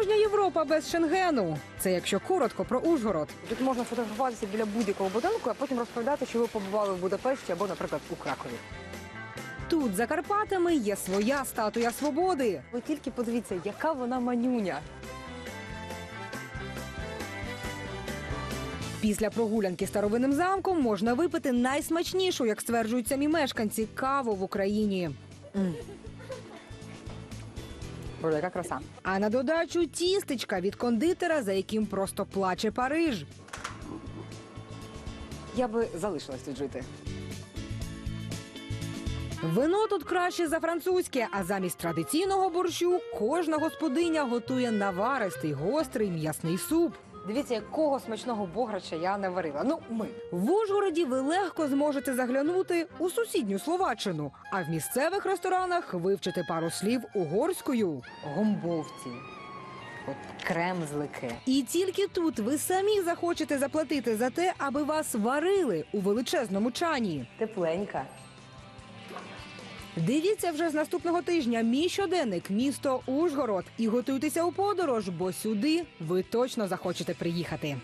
справжня Європа без Шенгену. Це якщо коротко про Ужгород. Тут можна фотографуватися біля будь-якого будинку, а потім розповідати, що ви побували в Будапешті або, наприклад, у Кракові. Тут за Карпатами є своя статуя свободи. Ви тільки подивіться, яка вона манюня. Після прогулянки старовинним замком можна випити найсмачнішу, як стверджують самі мешканці, каву в Україні. Боже, яка краса. А на додачу тістечка від кондитера, за яким просто плаче Париж. Я би залишилась тут жити. Вино тут краще за французьке, а замість традиційного борщу кожна господиня готує наваристий гострий м'ясний суп. Дивіться, якого смачного бограча я не варила. Ну, ми. В Ужгороді ви легко зможете заглянути у сусідню Словаччину, а в місцевих ресторанах вивчити пару слів угорською. Гомбовці. От кремзлики. І тільки тут ви самі захочете заплатити за те, аби вас варили у величезному чані. Тепленька. Дивіться вже з наступного тижня мій щоденник місто Ужгород і готуйтеся у подорож, бо сюди ви точно захочете приїхати.